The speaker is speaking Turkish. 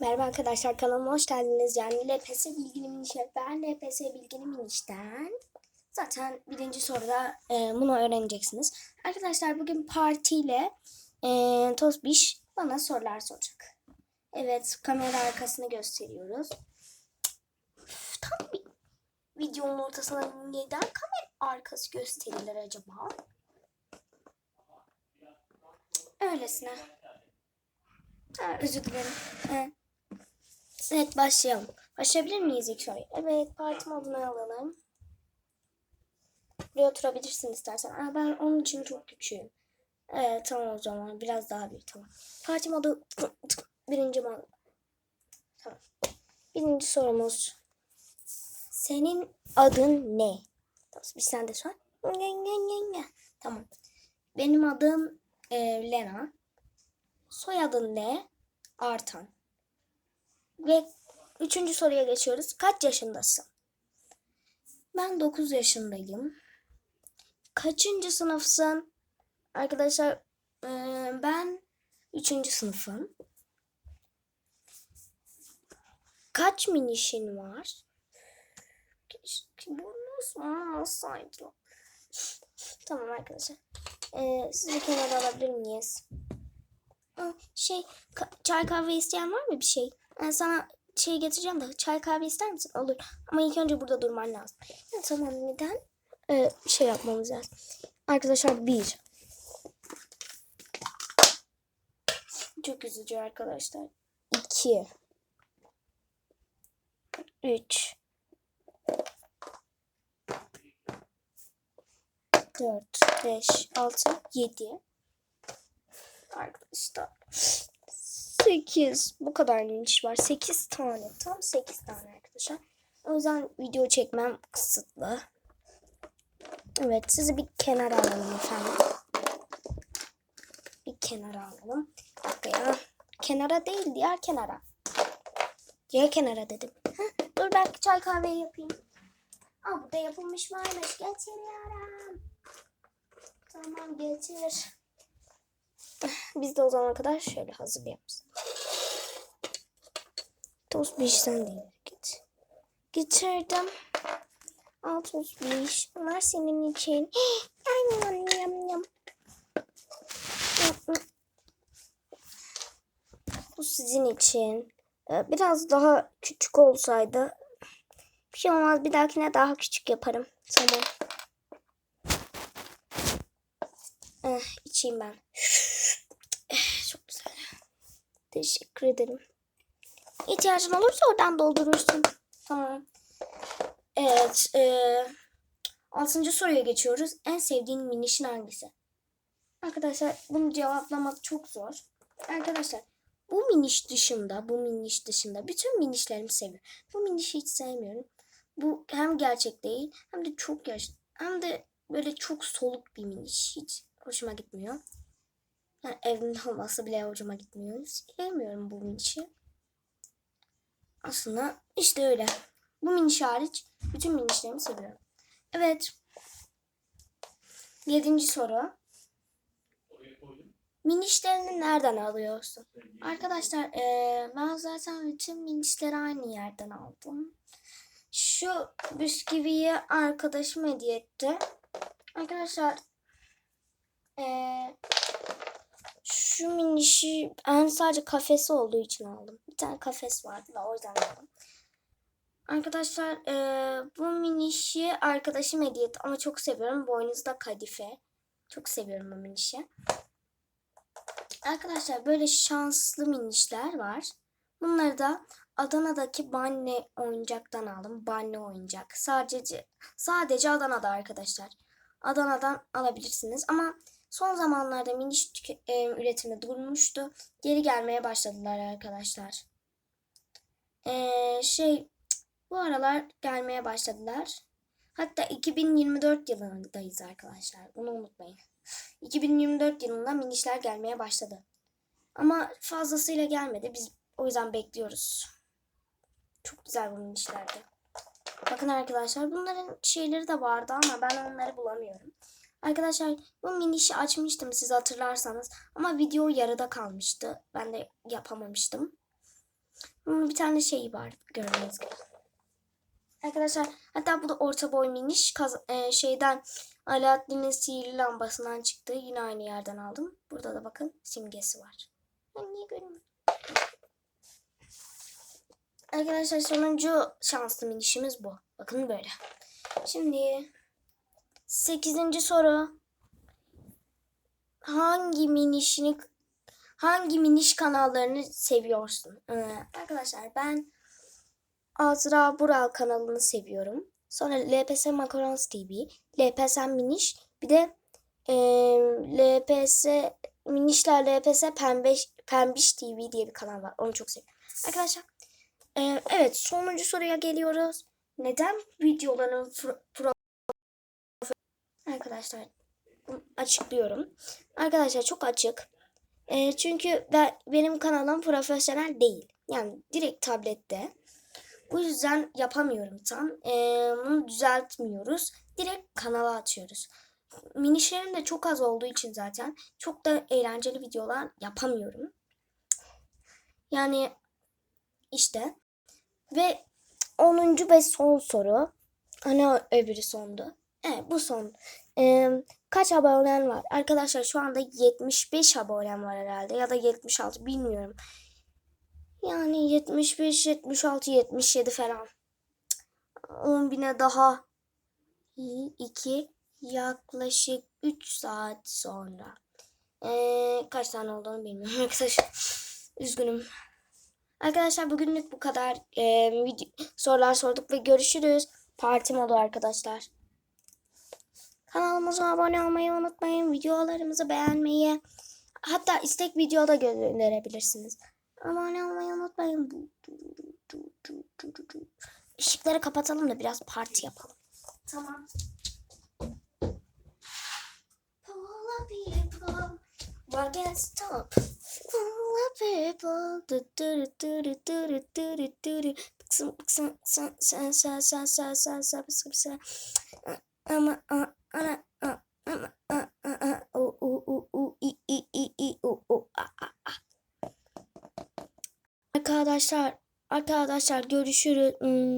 Merhaba arkadaşlar kanalıma hoş geldiniz. Yani LPS Bilgili Miniş'e ben LPS Bilgili Miniş'ten zaten birinci soruda e, bunu öğreneceksiniz. Arkadaşlar bugün partiyle e, Tosbiş bana sorular soracak. Evet kamera arkasını gösteriyoruz. Üf, Tam bir videonun ortasına neden kamera arkası gösterilir acaba? Öylesine. Ha, özür dilerim. Evet. Evet başlayalım. Başlayabilir miyiz ilk soruyu? Evet parti moduna alalım. Buraya oturabilirsin istersen. Aa, ben onun için çok küçüğüm. Evet tamam o zaman biraz daha büyük tamam. Parti modu birinci mod. Tamam. Birinci sorumuz. Senin adın ne? Bir sen de sor. Tamam. Benim adım e, Lena. Soyadın ne? Artan. Ve üçüncü soruya geçiyoruz. Kaç yaşındasın? Ben 9 yaşındayım. Kaçıncı sınıfsın? Arkadaşlar eee, ben üçüncü sınıfım. Kaç minişin var? Keşke bunu sormasaydı. Tamam arkadaşlar. Eee sizi kenara alabilir miyiz? Şey, çay kahve isteyen var mı bir şey? Ben sana şey getireceğim de çay kahve ister misin? Olur. Ama ilk önce burada durman lazım. Ya, tamam neden? Ee, şey yapmamız lazım. Arkadaşlar bir. Çok üzücü arkadaşlar. İki. Üç. Dört, beş, altı, yedi. Arkadaşlar. 8. Bu kadar niş var. 8 tane. Tam 8 tane arkadaşlar. O yüzden video çekmem kısıtlı. Evet sizi bir kenara alalım efendim. Bir kenara alalım. Bir dakika ya. Kenara değil diğer kenara. Diğer kenara dedim. Heh, dur ben çay kahve yapayım. Aa burada yapılmış varmış. Getiriyorum. Tamam getir. Biz de o zamana kadar şöyle hazırlayalım. Tost bir işten değil. Git. Getirdim. Al tost bir iş. Bunlar senin için. Yam yam yam yam. Bu sizin için. Ee, Biraz daha küçük olsaydı. Bir şey olmaz. Bir dahakine daha küçük yaparım. Tamam. Eh, içeyim ben. Eh, Çok güzel. Teşekkür ederim. İhtiyacın olursa oradan doldurursun. Tamam. Evet. E, altıncı soruya geçiyoruz. En sevdiğin minişin hangisi? Arkadaşlar bunu cevaplamak çok zor. Arkadaşlar bu miniş dışında, bu miniş dışında bütün minişlerimi seviyorum. Bu minişi hiç sevmiyorum. Bu hem gerçek değil hem de çok yaş hem de böyle çok soluk bir miniş. Hiç hoşuma gitmiyor. Yani evimde olmasa bile hoşuma gitmiyor. Sevmiyorum bu minişi. Aslında işte öyle. Bu miniş hariç bütün minişlerimi seviyorum. Evet. Yedinci soru. Minişlerini nereden alıyorsun? Arkadaşlar eee, ben zaten bütün minişleri aynı yerden aldım. Şu bisküviyi arkadaşım hediye etti. Arkadaşlar eee, şu minişi ben sadece kafesi olduğu için aldım. Bir tane kafes vardı da o yüzden aldım. Arkadaşlar eee, bu minişi arkadaşım hediye etti ama çok seviyorum. Boynuzda kadife. Çok seviyorum bu minişi. Arkadaşlar böyle şanslı minişler var. Bunları da Adana'daki Banne oyuncaktan aldım. Banne oyuncak. Sadece sadece Adana'da arkadaşlar. Adana'dan alabilirsiniz ama son zamanlarda miniş e, üretimi durmuştu. Geri gelmeye başladılar arkadaşlar. Ee, şey bu aralar gelmeye başladılar. Hatta 2024 yılındayız arkadaşlar. Bunu unutmayın. 2024 yılında minişler gelmeye başladı. Ama fazlasıyla gelmedi. Biz o yüzden bekliyoruz. Çok güzel bu minişlerdi. Bakın arkadaşlar bunların şeyleri de vardı ama ben onları bulamıyorum. Arkadaşlar bu minişi açmıştım siz hatırlarsanız ama video yarıda kalmıştı. Ben de yapamamıştım. Bir tane şeyi var gördüğünüz gibi. Arkadaşlar hatta bu da orta boy miniş e, şeyden Alaaddin'in sihirli lambasından çıktı. Yine aynı yerden aldım. Burada da bakın simgesi var. Niye görmüyorum? Arkadaşlar sonuncu şanslı minişimiz bu. Bakın böyle. Şimdi sekizinci soru. Hangi minişini hangi miniş kanallarını seviyorsun? Ee, arkadaşlar ben Azra Bural kanalını seviyorum. Sonra LPS Makarons TV, LPS Miniş, bir de e, LPS Minişler LPS Pembeş, Pembiş TV diye bir kanal var. Onu çok seviyorum. Arkadaşlar e, evet sonuncu soruya geliyoruz. Neden videoların pro, Arkadaşlar açıklıyorum. Arkadaşlar çok açık. E, çünkü ben, benim kanalım profesyonel değil. Yani direkt tablette. Bu yüzden yapamıyorum tam. Ee, bunu düzeltmiyoruz. Direkt kanala atıyoruz. Minişlerim de çok az olduğu için zaten çok da eğlenceli videolar yapamıyorum. Yani işte ve 10. ve son soru. O öbürü sondu. Evet bu son. Ee, kaç abonen var? Arkadaşlar şu anda 75 abonem var herhalde ya da 76 bilmiyorum. Yani 75, 76, 77 falan. 10 bine daha 2 yaklaşık 3 saat sonra. Ee, kaç tane olduğunu bilmiyorum arkadaşlar. Üzgünüm. Arkadaşlar bugünlük bu kadar. Ee, video, sorular sorduk ve görüşürüz. Partim oldu arkadaşlar. Kanalımıza abone olmayı unutmayın. Videolarımızı beğenmeyi hatta istek videoda gönderebilirsiniz. Abone olmayı unutmayın. Işıkları kapatalım da biraz parti yapalım. Tamam. Polar people, why can't stop? Polar people, du du du du du du du du du du. Bıksın bıksın sen sen sen sen sen sen sen sen sen ama Arkadaşlar arkadaşlar görüşürüz. Hmm.